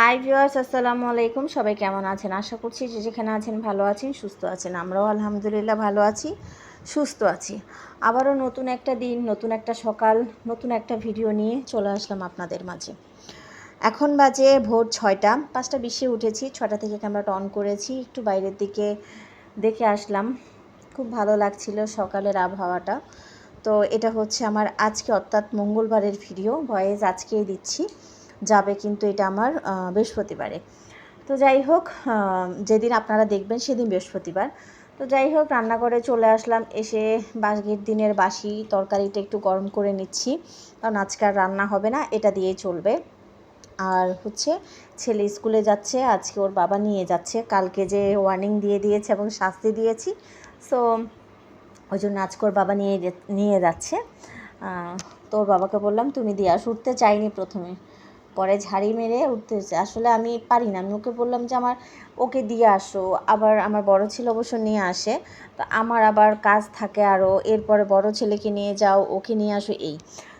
Hi viewers, আসসালামু আলাইকুম। সবাই কেমন আছেন? আশা করছি যে যেখানে আছেন ভালো আছেন, সুস্থ আছেন। আমরাও আলহামদুলিল্লাহ ভালো আছি, সুস্থ আছি। আবারও নতুন একটা দিন, নতুন একটা সকাল, নতুন একটা ভিডিও নিয়ে চলে আসলাম আপনাদের মাঝে। এখন বাজে ভোর ছয়টা, পাঁচটা বিশে উঠেছি। ছটা থেকে ক্যামেরাটা অন করেছি, একটু বাইরের দিকে দেখে আসলাম। খুব ভালো লাগছিল সকালের আবহাওয়াটা। তো এটা হচ্ছে আমার আজকে অর্থাৎ মঙ্গলবারের ভিডিও, ভয়েস আজকেই দিচ্ছি। যাবে কিন্তু এটা আমার বৃহস্পতিবারে। তো যাই হোক যেদিন আপনারা দেখবেন সেদিন বৃহস্পতিবার। তো যাই হোক রান্নাঘরে চলে আসলাম এসে বাসগের দিনের বাসি তরকারিটা একটু গরম করে নিচ্ছি। কারণ আজকাল রান্না হবে না এটা দিয়েই চলবে। আর হচ্ছে ছেলে স্কুলে যাচ্ছে আজকে ওর বাবা নিয়ে যাচ্ছে। কালকে যে ওয়ার্নিং দিয়ে দিয়েছে এবং শাস্তি দিয়েছি। সো ওই জন্য আজকে ওর বাবা নিয়ে নিয়ে যাচ্ছে। আহ, তো ওর বাবাকে বললাম তুমি দিয়ে আস। উঠতে চাইনি প্রথমে। পরে ঝাড়ি মেরে উঠতে হচ্ছে আসলে আমি পারি না। আমি ওকে বললাম যে, আমার, ওকে দিয়ে আসো। আবার আমার বড় ছেলে অবশ্য নিয়ে আসে। তো আমার আবার কাজ থাকে আরও এরপরে বড় ছেলেকে নিয়ে যাও, ওকে নিয়ে আসো। এই।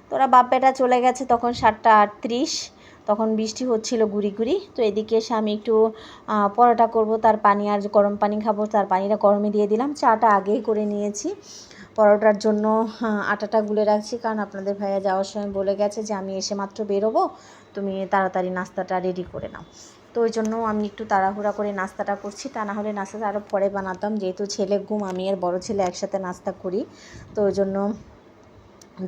তো ওরা বাপ বেটা চলে গেছে তখন সাতটা আটত্রিশ। তখন বৃষ্টি হচ্ছিল গুড়ি গুড়ি। তো এদিকে এসে আমি একটু পরোটা করব, তার পানি আর গরম পানি খাব, তার পানিটা গরমে দিয়ে দিলাম। চাটা আগেই করে নিয়েছি। পরোটার জন্য আটাটা গুলে রাখছি। কারণ আপনাদের ভাইয়া যাওয়ার সময় বলে গেছে যে, আমি এসে মাত্র বেরোবো। তুমি তাড়াতাড়ি নাস্তাটা রেডি করে নাও। তো ওই জন্য আমি একটু তাড়াহুড়া করে নাস্তাটা করছি। তা না হলে নাস্তাটা আরও পরে বানাতাম। যেহেতু ছেলে ঘুম, আমি আর বড় ছেলে একসাথে নাস্তা করি। তো ওই জন্য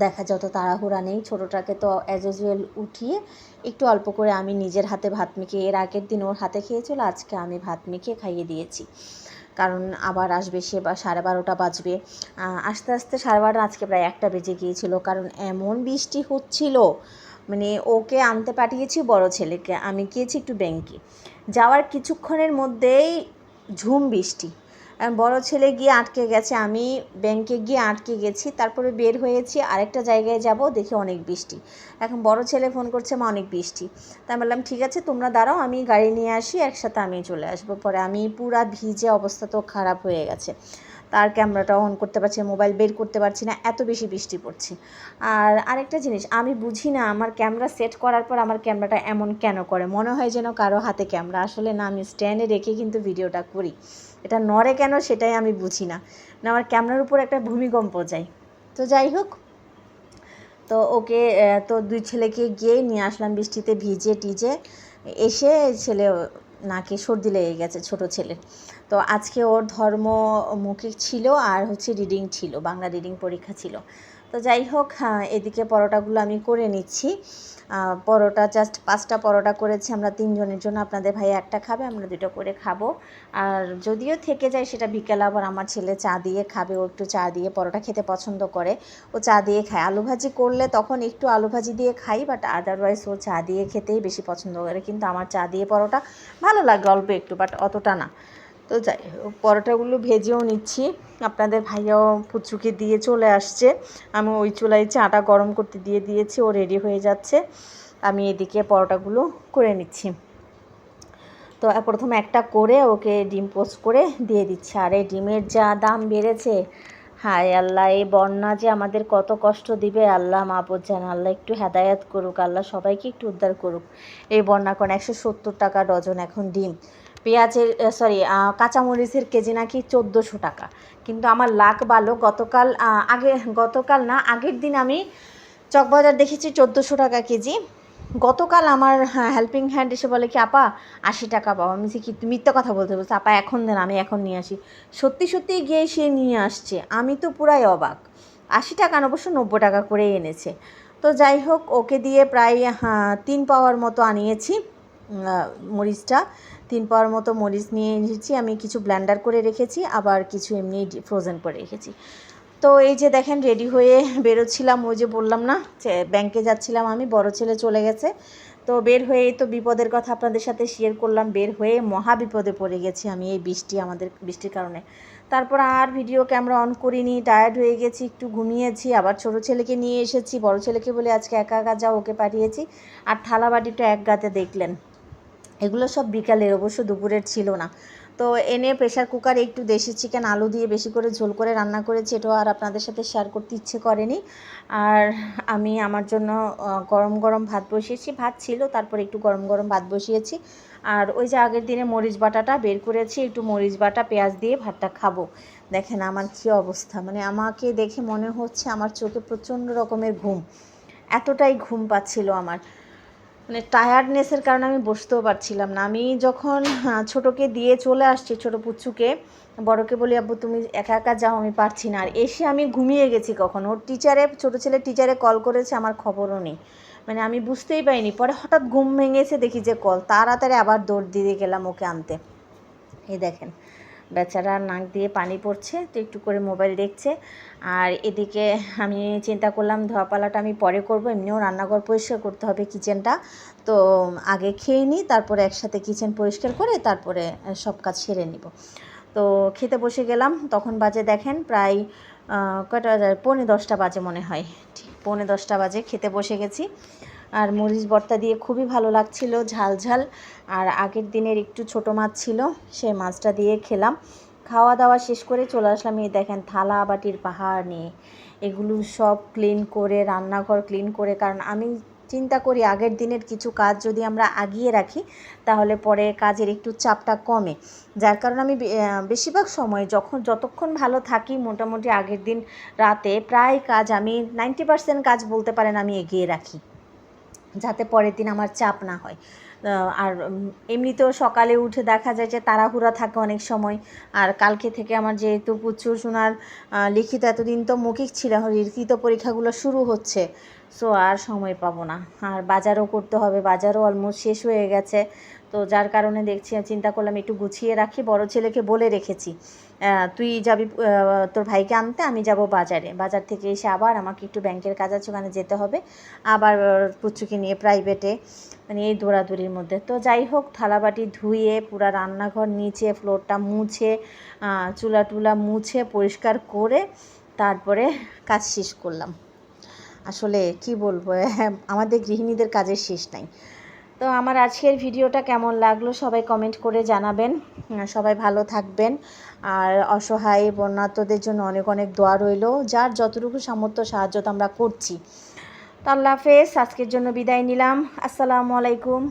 দেখা যত তাড়াহুড়া নেই। ছোটোটাকে তো অ্যাজ ইউজুয়াল উঠিয়ে একটু অল্প করে আমি নিজের হাতে ভাত মেখে, এর আগের দিন ওর হাতে খেয়েছিল, আজকে আমি ভাত মেখে খাইয়ে দিয়েছি। কারণ আবার আসবে সে বা সাড়ে বারোটা বাজবে। আস্তে আস্তে সাড়ে বারোটা আজকে প্রায় একটা বেজে গিয়েছিল। কারণ এমন বৃষ্টি হচ্ছিল মানে ওকে আনতে পাঠিয়েছি বড় ছেলেকে, আমি গিয়েছি একটু ব্যাঙ্কে যাওয়ার কিছুক্ষণের মধ্যেই ঝুম বৃষ্টি। বড় ছেলে গিয়ে আটকে গেছে, আমি ব্যাংকে গিয়ে আটকে গেছি, তারপরে বের হয়েছি, আরেকটা জায়গায় যাব, দেখি অনেক বৃষ্টি। এখন বড় ছেলে ফোন করছে, মা, অনেক বৃষ্টি। তা আমি বললাম, ঠিক আছে, তোমরা দাঁড়াও, আমি গাড়ি নিয়ে আসি, একসাথে আমি চলে আসব। পরে আমি পুরা ভিজে অবস্থা তো খারাপ হয়ে গেছে। তার ক্যামেরাটা অন করতে পারছি মোবাইল বের করতে পারছি না, এত বেশি বৃষ্টি পড়ছে। আর আরেকটা জিনিস, আমি বুঝি না আমার ক্যামেরা সেট করার পর আমার ক্যামেরাটা এমন কেন করে? মনে হয় যেন কারও হাতে ক্যামেরা। আসলে না, আমি স্ট্যান্ডে রেখে কিন্তু ভিডিওটা করি। এটা নড়ে কেন সেটাই আমি বুঝি না। না, আমার ক্যামেরার উপর একটা ভূমিকম্প যায়। তো যাই হোক, তো ওকে তো দুই ছেলেকে গিয়ে নিয়ে আসলাম বৃষ্টিতে ভিজে টিজে। এসে ছেলে নাকে সর্দি লেগে গেছে ছোট ছেলে। তো আজকে ওর ধর্ম মৌখিক ছিল আর হচ্ছে রিডিং ছিল, বাংলা রিডিং পরীক্ষা ছিল। তো যাই হোক হ্যাঁ, এদিকে পরোটাগুলো আমি করে নিচ্ছি। পরোটা জাস্ট পাঁচটা পরোটা করেছি আমরা তিনজনের জন্য। আপনাদের ভাই একটা খাবে আমরা দুটো করে খাব। আর যদিও থেকে যায় সেটা বিকেলে আবার আমার ছেলে চা দিয়ে খাবে ও একটু চা দিয়ে পরোটা খেতে পছন্দ করে। ও চা দিয়ে খায়। আলু ভাজি করলে তখন একটু আলু ভাজি দিয়ে খাই বাট আদারওয়াইজ ও চা দিয়ে খেতেই বেশি পছন্দ করে। কিন্তু আমার চা দিয়ে পরোটা ভালো লাগে অল্প একটু বাট অতটা না। তো যাই হোক, পরোটাগুলো ভেজেও নিচ্ছি। আপনাদের ভাইয়াও পুচুকে দিয়ে চলে আসছে। আমি ওই চুলায় চাটা গরম করতে দিয়ে দিয়েছি ও রেডি হয়ে যাচ্ছে। আমি এদিকে পরোটাগুলো করে নিচ্ছি। তো প্রথমে একটা করে ওকে ডিম পোস্ট করে দিয়ে দিচ্ছে। আর এই ডিমের যা দাম বেড়েছে। হায় আল্লাহ এই বন্যা যে আমাদের কত কষ্ট দিবে। আল্লাহ মাহবুদ জান আল্লাহ একটু হেদায়াত করুক আল্লাহ সবাইকে একটু উদ্ধার করুক। এই বন্যা কোন একশো সত্তর টাকা ডজন এখন ডিম। পেঁয়াজের সরি কাঁচামরিচের কেজি নাকি চোদ্দোশো টাকা। কিন্তু আমার লাখ ভালো গতকাল আগে গতকাল না আগের দিন আমি চকবাজার দেখেছি চোদ্দোশো টাকা কেজি। গতকাল আমার হেল্পিং হ্যান্ড এসে বলে কি আপা আশি টাকা পাবো আমি কি মিথ্যা কথা বলতে বলছি? আপা এখন দেন আমি এখন নিয়ে আসি। সত্যি সত্যি গিয়ে সে নিয়ে আসছে। আমি তো পুরাই অবাক। আশি টাকা অবশ্য নব্বই টাকা করে এনেছে। তো যাই হোক ওকে দিয়ে প্রায় হ্যাঁ, তিন পাওয়ার মতো আনিয়েছি। মরিচটা। তিন পাওয়ার মতো মরিচ নিয়ে এসেছি আমি কিছু ব্ল্যান্ডার করে রেখেছি, আবার কিছু এমনি ফ্রোজেন করে রেখেছি। তো এই যে দেখেন রেডি হয়ে বেরোচ্ছিলাম, ওই যে বললাম না, যে ব্যাংকে যাচ্ছিলাম আমি, বড় ছেলে চলে গেছে। তো বের হয়ে তো বিপদের কথা আপনাদের সাথে শেয়ার করলাম, বের হয়ে মহা বিপদে পড়ে গেছি আমি এই বৃষ্টি আমাদের, বৃষ্টির কারণে। তারপর আর ভিডিও ক্যামেরা অন করিনি টায়ার্ড হয়ে গেছি, একটু ঘুমিয়েছি, আবার ছোট ছেলেকে নিয়ে এসেছি, বড় ছেলেকে বলে আজকে একা একা যাও, ওকে পাঠিয়েছি। আর থালা বাটিটা এক গাতে দেখলেন। এগুলো সব বিকালের, অবশ্য দুপুরের ছিল না। তো এনে প্রেশার কুকারে একটু দেশি চিকেন আলু দিয়ে বেশি করে ঝোল করে রান্না করেছি, এটাও আর আপনাদের সাথে শেয়ার করতে ইচ্ছে করেনি। আর আমি আমার জন্য গরম গরম ভাত বসিয়েছি, ভাত ছিল, তারপর একটু গরম গরম ভাত বসিয়েছি। আর ওই যে আগের দিনে মরিচ বাটাটা বের করেছি, একটু মরিচ বাটা, পেঁয়াজ দিয়ে ভাতটা খাব। দেখেন আমার কী অবস্থা মানে আমাকে দেখে মনে হচ্ছে আমার চোখে প্রচণ্ড রকমের ঘুম। এতটাই ঘুম পাচ্ছিল আমার। মানে টায়ার্ডনেসের কারণে আমি বসতেও পারছিলাম না। আমি যখন ছোটোকে দিয়ে চলে আসছি, ছোটো পুচ্ছুকে, বড়কে বলি, আব্বু, তুমি একা একা যাও, আমি পারছি না। আর এসে আমি ঘুমিয়ে গেছি কখন। ওর টিচারে ছোটো ছেলে টিচারে কল করেছে, আমার খবরও নেই। মানে আমি বুঝতেই পারিনি। পরে হঠাৎ ঘুম ভেঙেছে, দেখি যে কল তাড়াতাড়ি আবার দৌড় দিয়ে গেলাম ওকে আনতে। এই দেখেন। বেচারা নাক দিয়ে পানি পড়ছে, তো একটু করে মোবাইল দেখছে। আর এদিকে আমি চিন্তা করলাম, ধোয়াপালাটা আমি পরে করব, এমনিও রান্নাঘর পরিষ্কার করতে হবে কিচেনটা তো আগে খেয়ে নিই, তারপরে একসাথে কিচেন পরিষ্কার করে তারপরে সব কাজ সেরে নিব। তো খেতে বসে গেলাম, তখন বাজে দেখেন প্রায় কটা পৌনে দশটা বাজে মনে হয়। ঠিক, পৌনে দশটা বাজে, খেতে বসে গেছি। আর মরিচ ভর্তা দিয়ে খুবই ভালো লাগছিল, ঝাল ঝাল। আর আগের দিনের একটু ছোট মাছ ছিল, সেই মাছটা দিয়ে খেলাম। খাওয়া দাওয়া শেষ করে চলে আসলাম এই দেখেন থালা বাটির পাহাড় নিয়ে। এগুলো সব ক্লিন করে, রান্নাঘর ক্লিন করে, কারণ আমি চিন্তা করি আগের দিনের কিছু কাজ যদি আমরা আগিয়ে রাখি, তাহলে পরে কাজের একটু চাপটা কমে। যার কারণে আমি বেশিরভাগ সময় যখন, যতক্ষণ ভালো থাকি, মোটামুটি আগের দিন রাতে প্রায় কাজ আমি নাইনটি পার্সেন্ট কাজ বলতে পারেন আমি এগিয়ে রাখি। যাতে পরের দিন আমার চাপ না হয়। আর এমনিতেও সকালে উঠে দেখা যায় যে তাড়াহুড়া থাকে অনেক সময়। আর কালকে থেকে আমার যেহেতু প্রচুর শোনার লিখিত এতদিন তো মৌখিক ছিল লিখিত পরীক্ষাগুলো শুরু হচ্ছে। সো আর সময় পাবো না। আর বাজারও করতে হবে। বাজারও অলমোস্ট শেষ হয়ে গেছে। তো যার কারণে দেখছি, চিন্তা করলাম একটু গুছিয়ে রাখি। বড় ছেলেকে বলে রেখেছি তুই যাবি তোর ভাইকে আনতে, আমি যাব বাজারে। বাজার থেকে এসে আবার আমাকে একটু ব্যাংকের কাজ আছে, ওখানে যেতে হবে। আবার পুচুকে নিয়ে প্রাইভেটে মানে এই দৌড়াদৌড়ির মধ্যে। তো যাই হোক, থালাবাটি ধুয়ে, পুরা রান্নাঘর নিচে ফ্লোরটা মুছে চুলা টুলা মুছে, পরিষ্কার করে তারপরে কাজ শেষ করলাম। আসলে কি বলব আমাদের গৃহিণীদের কাজের শেষ নাই। তো আমার আজকের ভিডিওটা কেমন লাগল সবাই কমেন্ট করে জানাবেন। সবাই ভালো থাকবেন। আর অসহায় বন্যাতদের জন্য অনেক অনেক দোয়া রইল, যার যতটুকু সামর্থ্য, সাহায্য তো আমরা করছি। তো আল্লাহ হাফেজ, আজকের জন্য বিদায় নিলাম। আসসালামু আলাইকুম।